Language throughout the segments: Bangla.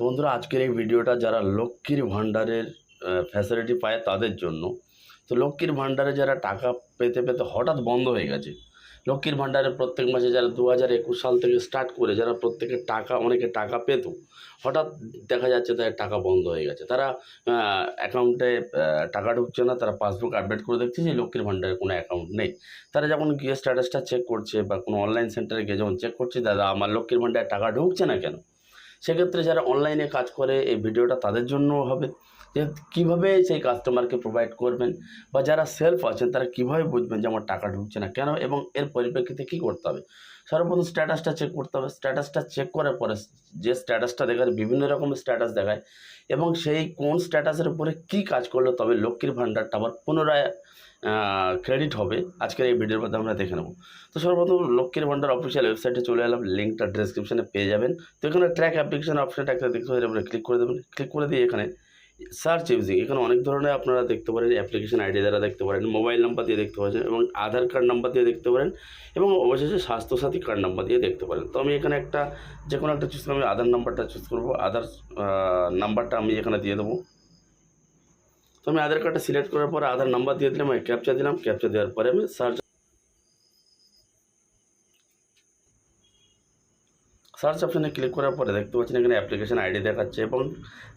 তো বন্ধুরা, আজকের এই ভিডিওটা যারা লক্ষ্মীর ভাণ্ডারের ফ্যাসিলিটি পায় তাদের জন্য। তো লক্ষ্মীর ভাণ্ডারে যারা টাকা পেতে পেতে হঠাৎ বন্ধ হয়ে গেছে, লক্ষ্মীর ভাণ্ডারে প্রত্যেক মাসে যারা দু হাজার একুশ সাল থেকে স্টার্ট করে, যারা প্রত্যেকের টাকা, অনেকে টাকা পেত, হঠাৎ দেখা যাচ্ছে তাদের টাকা বন্ধ হয়ে গেছে। তারা অ্যাকাউন্টে টাকা ঢুকছে না, তারা পাসবুক আপডেট করে দেখছে যে লক্ষ্মীর ভাণ্ডারে কোনো অ্যাকাউন্ট নেই। তারা যখন গিয়ে স্ট্যাটাসটা চেক করছে বা কোনো অনলাইন সেন্টারে গিয়ে যখন চেক করছে, দাদা, আমার লক্ষ্মীর ভাণ্ডারে টাকা ঢুকছে না কেন? সেক্ষেত্রে যারা অনলাইনে কাজ করে এই ভিডিওটা তাদের জন্যও হবে। যে কীভাবে সেই কাস্টমারকে প্রোভাইড করবেন বা যারা সেলফ আছেন, তারা কীভাবে বুঝবেন যে আমার টাকা ঢুকছে না কেন এবং এর পরিপ্রেক্ষিতে কী করতে হবে? সর্বপ্রথম স্ট্যাটাসটা চেক করতে হবে। স্ট্যাটাসটা চেক করার পরে যে স্ট্যাটাসটা দেখায় বিভিন্ন রকমের স্ট্যাটাস দেখায় এবং সেই কোন স্ট্যাটাসের উপরে কী কাজ করলে, তবে লক্ষ্মীর ভাণ্ডারটা আবার পুনরায় ক্রেডিট হবে। আজকের এই ভিডিওর মধ্যে আমরা দেখে নেব। তো সর্বপ্রথম লক্ষ্মীর ভাণ্ডার অফিসিয়াল ওয়েবসাইটে চলে এলাম। লিঙ্কটা ডিসক্রিপশনে পেয়ে যাবেন। তো এখানে ট্র্যাক অ্যাপ্লিকেশন অপশনটা একটা দেখতে পাবেন আপনি ক্লিক করে দেবেন। ক্লিক করে দিয়ে এখানে সার্চ ইউজিং এখানে অনেক ধরনের আপনারা দেখতে পারেন অ্যাপ্লিকেশন আইডি দ্বারা দেখতে পারেন মোবাইল নাম্বার দিয়ে দেখতে পারেন, এবং আধার কার্ড নাম্বার দিয়ে দেখতে পারেন, এবং অবশেষে স্বাস্থ্যসাথী কার্ড নাম্বার দিয়ে দেখতে পারেন। তো আমি এখানে একটা যে কোনো একটা চুজ আমি আধার নাম্বারটা চুজ করব আধার নাম্বারটা আমি এখানে দিয়ে দেবো। তো আমি আধার কার্ডটা সিলেক্ট করার পরে আধার নাম্বার দিয়ে দিলাম ক্যাপচা দিলাম ক্যাপচা দেওয়ার পরে আমি সার্চ সার্চ অপশানে ক্লিক করার পরে দেখতে পাচ্ছেন এখানে অ্যাপ্লিকেশন আইডি দেখাচ্ছে এবং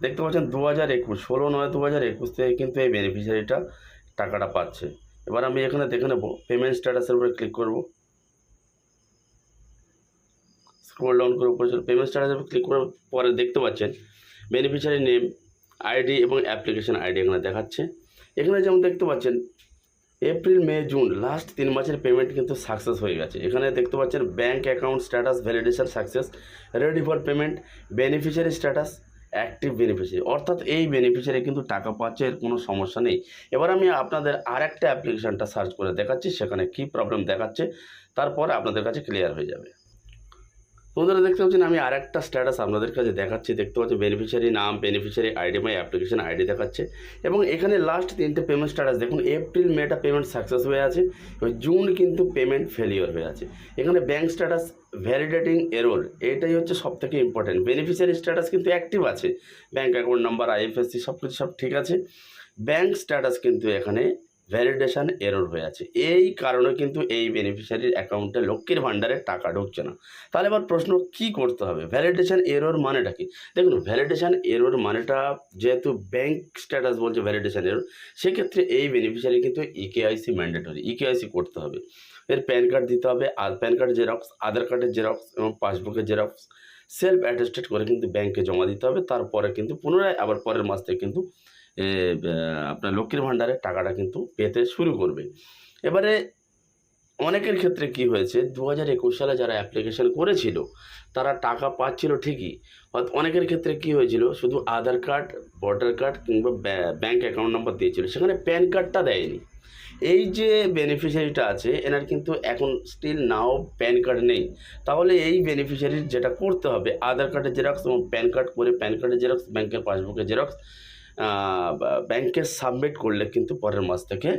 দেখতে পাচ্ছেন দু হাজার একুশ, ষোলো নয় দু হাজার একুশ থেকে কিন্তু এই বেনিফিশিয়ারিটা টাকাটা পাচ্ছে। এবার আমি এখানে দেখে নেব পেমেন্ট স্ট্যাটাসের উপরে ক্লিক করব। স্ক্রোল ডাউন করে উপরে পেমেন্ট স্ট্যাটাসের ক্লিক করার পরে দেখতে পাচ্ছেন বেনিফিশিয়ারি নেম আইডি এবং অ্যাপ্লিকেশন আইডি এখানে দেখাচ্ছে। এখানে যেমন দেখতে পাচ্ছেন এপ্রিল, মে, জুন লাস্ট তিন মাসের পেমেন্ট কিন্তু সাকসেস হয়ে গেছে। এখানে দেখতে পাচ্ছেন bank account status validation success ready for payment beneficiary status active beneficiary অর্থাৎ এই বেনিফিশিয়ারি কিন্তু টাকা পাচ্ছে, এর কোনো সমস্যা নেই। এবার আমি আপনাদের আর একটা অ্যাপ্লিকেশানটা সার্চ করে দেখাচ্ছি, সেখানে কি প্রবলেম দেখাচ্ছে, তারপরে আপনাদের কাছে ক্লিয়ার হয়ে যাবে। বন্ধুরা, দেখতে পাচ্ছেন আমি আর একটা স্ট্যাটাস আপনাদের কাছে দেখাচ্ছি। দেখতে পাচ্ছি বেনিফিশিয়ারি নাম beneficiary ID my application ID দেখাচ্ছে। এবং এখানে লাস্ট তিনটে পেমেন্ট স্ট্যাটাস দেখুন এপ্রিল মেটা পেমেন্ট সাকসেস হয়ে আছে, এবং জুন কিন্তু পেমেন্ট ফেলিওর হয়ে আছে। এখানে ব্যাঙ্ক স্ট্যাটাস ভ্যালিডেটিং এরোল এটাই হচ্ছে সব থেকে ইম্পর্টেন্ট বেনিফিশিয়ারি স্ট্যাটাস কিন্তু অ্যাক্টিভ আছে ব্যাঙ্ক অ্যাকাউন্ট নাম্বার আইএফএসসি সব কিছু সব ঠিক আছে। ব্যাঙ্ক স্ট্যাটাস কিন্তু এখানে ভ্যালিডেশন এরর হয়ে আছে। এই কারণে কিন্তু এই বেনিফিশিয়ারির অ্যাকাউন্টে লক্ষ্মীর ভাণ্ডারে টাকা ঢুকছে না। তাহলে এবার প্রশ্ন, কি করতে হবে? ভ্যালিডেশন এরর মানেটা কি? দেখুন ভ্যালিডেশন এরর মানেটা যেহেতু ব্যাংক স্ট্যাটাস বলছে ভ্যালিডেশন এরর সেক্ষেত্রে এই বেনিফিশিয়ারি কিন্তু ইকেআইসি ম্যান্ডেটরি ইকেআইসি করতে হবে। এর প্যান কার্ড দিতে হবে, আর প্যান কার্ড জেরক্স আধার কার্ডের জেরক্স এবং পাসবুকের জেরক্স সেলফ অ্যাটেস্টেড করে কিন্তু ব্যাংকে জমা দিতে হবে। তারপরে কিন্তু পুনরায়, আবার পরের মাস থেকে কিন্তু আপনার লক্ষ্মীর ভাণ্ডারের টাকাটা কিন্তু পেতে শুরু করবে। এবারে অনেকের ক্ষেত্রে কি হয়েছে দু হাজার একুশ সালে যারা অ্যাপ্লিকেশন করেছিল, তারা টাকা পাচ্ছিল ঠিকই। অনেকের ক্ষেত্রে কি হয়েছিল, শুধু আধার কার্ড, ভোটার কার্ড কিংবা ব্যাঙ্ক অ্যাকাউন্ট নাম্বার দিয়েছিল, সেখানে প্যান কার্ডটা দেয়নি। এই যে বেনিফিশিয়ারিটা আছে, এনার কিন্তু এখন স্টিল নাও প্যান কার্ড নেই। তাহলে এই বেনিফিশিয়ারির যেটা করতে হবে, আধার কার্ডের জেরক্স এবং প্যান কার্ড করে, প্যান কার্ডের জেরক্স ব্যাংকের পাসবুকের জেরক্স ব্যাংকে সাবমিট করলে কিন্তু পরের মাস থেকে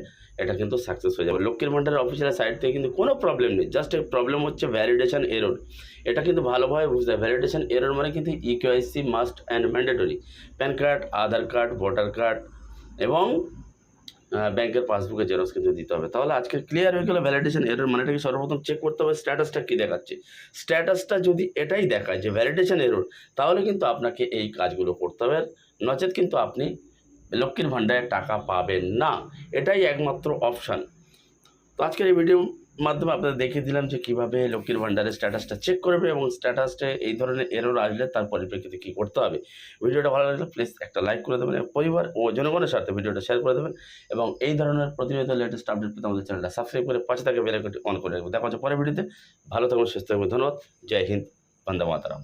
এটা কিন্তু সাকসেস হয়ে যাবে। লক্ষ্মীর ভাণ্ডারের অফিসিয়াল সাইট থেকে কিন্তু কোনো প্রবলেম নেই। জাস্ট প্রবলেম হচ্ছে ভ্যালিডেশন এরর এটা কিন্তু ভালোভাবে বুঝতে হবে। ভ্যালিডেশন এরর মানে কিন্তু eKYC must and mandatory PAN card Aadhaar card voter card এবং ব্যাংকের পাসবুকের জেরক্স কিন্তু দিতে হবে। তাহলে আজকে ক্লিয়ার হয়ে গেল ভ্যালিডেশন এরর মানেটাকে সর্বপ্রথম চেক করতে হবে স্ট্যাটাসটা কী দেখাচ্ছে। স্ট্যাটাসটা যদি এটাই দেখায় যে ভ্যালিডেশন এরর তাহলে কিন্তু আপনাকে এই কাজগুলো করতে হবে। নচেত কিন্তু আপনি লক্ষ্মীর ভাণ্ডারে টাকা পাবেন না। এটাই একমাত্র অপশান তো আজকের এই ভিডিওর মাধ্যমে আপনাদের দেখিয়ে দিলাম যে কীভাবে লক্ষ্মীর ভাণ্ডারের স্ট্যাটাসটা চেক করবে এবং স্ট্যাটাসটা এই ধরনের এরর আসলে তার পরিপ্রেক্ষিতে কী করতে হবে। ভিডিওটা ভালো লাগলে প্লিজ একটা লাইক করে দেবেন পরিবার ও জনগণের সাথে ভিডিওটা শেয়ার করে দেবেন এবং এই ধরনের প্রতিনিয়ত লেটেস্ট আপডেট পেতে আমাদের চ্যানেলটা সাবস্ক্রাইব করে পাশে থাকা বেলাইকনটি অন করে রাখবেন। দেখা হচ্ছে পরের ভিডিওতে ভালো থাকুন, সুস্থ থাকবেন ধন্যবাদ। জয় হিন্দ, বন্দে মাতারাম।